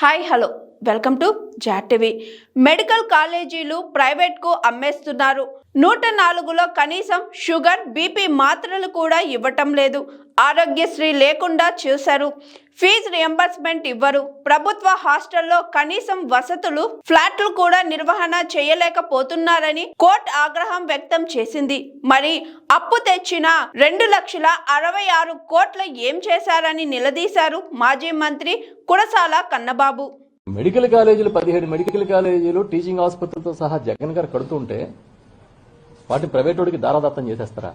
Hi hello welcome to జాట్ medical కాలేజీలు ప్రైవేట్కు అమ్మేస్తున్నారు. నూట నాలుగులో కనీసం షుగర్ బీపీ మాత్రలు కూడా ఇవ్వటం లేదు. ఆరోగ్యశ్రీ లేకుండా చేశారు. ఫీజు రియంబర్స్మెంట్ ఇవ్వరు. ప్రభుత్వ హాస్టల్లో కనీసం వసతులు ఫ్లాట్లు కూడా నిర్వహణ చేయలేకపోతున్నారని కోర్టు ఆగ్రహం వ్యక్తం చేసింది. మరి అప్పు తెచ్చిన రెండు లక్షల అరవై ఆరు కోట్ల ఏం చేశారని నిలదీశారు మాజీ మంత్రి కురసాల కన్నబాబు. మెడికల్ కాలేజీలు పదిహేడు మెడికల్ కాలేజీలు టీచింగ్ ఆసుపత్రులతో సహా జగన్ గారు కడుతుంటే వాటిని ప్రైవేటోడికి దారాదత్తం చేసేస్తారా?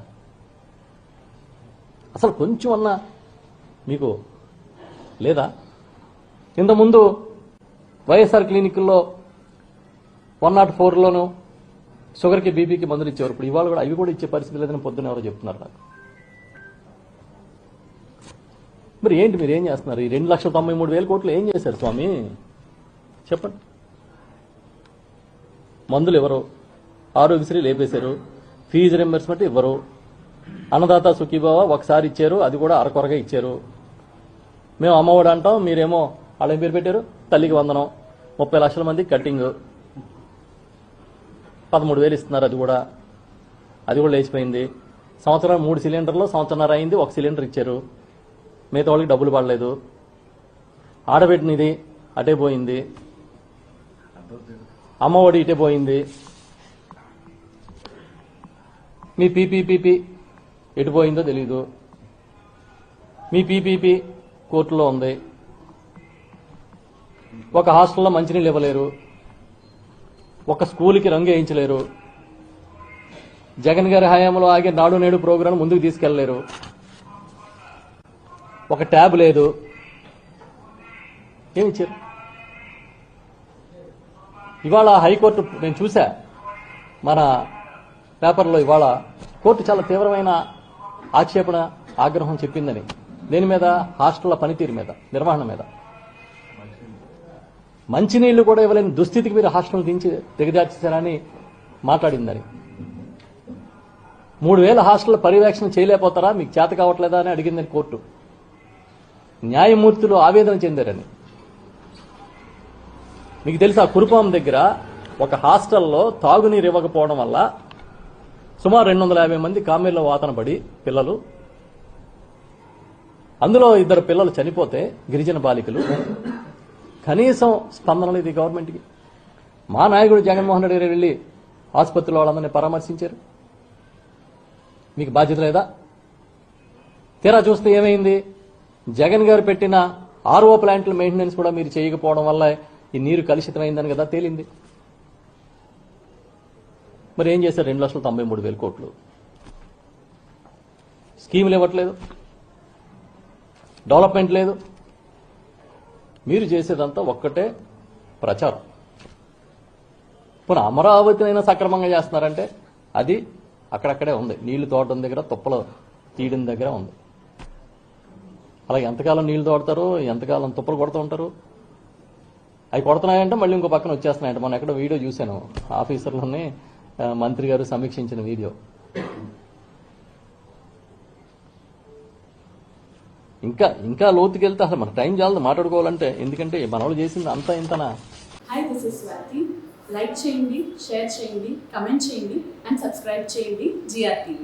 అసలు కొంచెం అన్నా మీకు లేదా? ఇంతకుముందు వైఎస్ఆర్ క్లినిక్ల్లో వన్ నాట్ ఫోర్లోను షుగర్కి బీపీకి మందులు ఇచ్చేవారు. ఇప్పుడు ఇవాళ కూడా అవి కూడా ఇచ్చే పరిస్థితి లేదని పొద్దున ఎవరో చెప్తున్నారు నాకు. మరి ఏంటి మీరు ఏం చేస్తున్నారు? ఈ రెండు లక్షల తొంభై మూడు వేల కోట్లు ఏం చేశారు స్వామి? చెప్పండి. మందులు ఇవ్వరు ఆరోగ్యశ్రీ లేపేశారు. ఫీజు రింబర్స్మెంట్ ఇవ్వరు. అన్నదాత సుఖీబావ ఒకసారి ఇచ్చారు అది కూడా అరకొరగా ఇచ్చారు. మేము అమ్మఒడు అంటాం మీరేమో వాళ్ళ పేరు పెట్టారు తల్లికి వందనం. ముప్పై లక్షల మంది కటింగ్. పదమూడు వేలు ఇస్తున్నారు అది కూడా. అది కూడా లేచిపోయింది. సంవత్సరం మూడు సిలిండర్లు సంవత్సరంన్నర అయింది ఒక సిలిండర్ ఇచ్చారు. మిగతా వాళ్ళకి డబ్బులు పడలేదు. ఆడబెట్టినది అటే పోయింది. అమ్మఒడి ఇటే పోయింది. మీ పీపీపీపీ ఎటు పోయిందో తెలీదు. మీ పీపీపీ కోర్టులో ఉంది. ఒక హాస్టల్లో మంచినీళ్ళు ఇవ్వలేరు. ఒక స్కూల్కి రంగు వేయించలేరు. జగన్ గారి హయాంలో ఆగే నాడు నేడు ప్రోగ్రాం ముందుకు తీసుకెళ్ళలేరు ఒక ట్యాబ్ లేదు. ఏమి ఇచ్చారు? ఇవాళ హైకోర్టు నేను చూసా మన పేపర్లో ఇవాళ కోర్టు చాలా తీవ్రమైన ఆక్షేపణ ఆగ్రహం చెప్పిందని. దేని మీద? హాస్టళ్ళ పనితీరు మీద నిర్వహణ మీద. మంచినీళ్ళు కూడా ఇవ్వలేని దుస్థితికి మీరు హాస్టల్ దించి దిగజార్చేశారని మాట్లాడిందని. మూడు వేల హాస్టల్ పర్యవేక్షణ చేయలేకపోతారా? మీకు చేత కావట్లేదా అని అడిగిందని కోర్టు. న్యాయమూర్తులు ఆవేదన చెందారని. మీకు తెలుసా కురుపాం దగ్గర ఒక హాస్టల్లో తాగునీరు ఇవ్వకపోవడం వల్ల సుమారు రెండు వందల యాభై మంది కామెర్లో వాతన పడి పిల్లలు అందులో ఇద్దరు పిల్లలు చనిపోతే గిరిజన బాలికలు. కనీసం స్పందన లేదు ఈ గవర్నమెంట్కి. మా నాయకుడు జగన్మోహన్ రెడ్డి గారు వెళ్ళి ఆసుపత్రిలో వాళ్ళందరినీ పరామర్శించారు. మీకు బాధ్యత లేదా? తీరా చూస్తే ఏమైంది? జగన్ గారు పెట్టిన ఆర్ఓ ప్లాంట్ల మెయింటెనెన్స్ కూడా మీరు చేయకపోవడం వల్ల ఈ నీరు కలుషితమైందని కదా తేలింది. మరి ఏం చేశారు? రెండు లక్షల తొంభై మూడు వేల కోట్లు. స్కీములు ఇవ్వట్లేదు. డెవలప్మెంట్ లేదు. మీరు చేసేదంతా ఒక్కటే ప్రచారం. పోనీ అమరావతినైనా సక్రమంగా చేస్తున్నారంటే అది అక్కడక్కడే ఉంది. నీళ్ళు తోడటం దగ్గర తుప్పలు తీయడం దగ్గర ఉంది. అలా ఎంతకాలం నీళ్ళు తోడతారు? ఎంతకాలం తుప్పలు కొడుతూ ఉంటారు? అవి కొడుతున్నాయంటే మళ్ళీ ఇంకో పక్కన వచ్చేస్తున్నాయంట. మొన్న ఎక్కడో వీడియో చూశాను. ఆఫీసర్లని మంత్రి గారు సమీక్షించిన వీడియో. ఇంకా ఇంకా లోతుకెళ్తే అసలు మన టైం చాలదు మాట్లాడుకోవాలంటే. ఎందుకంటే మనవాళ్ళు చేసింది అంతా ఇంతనా? Hi this is Swathi like చేయండి షేర్ చేయండి కమెంట్ చేయండి అండ్ సబ్స్క్రైబ్ చేయండి జిఆర్టీ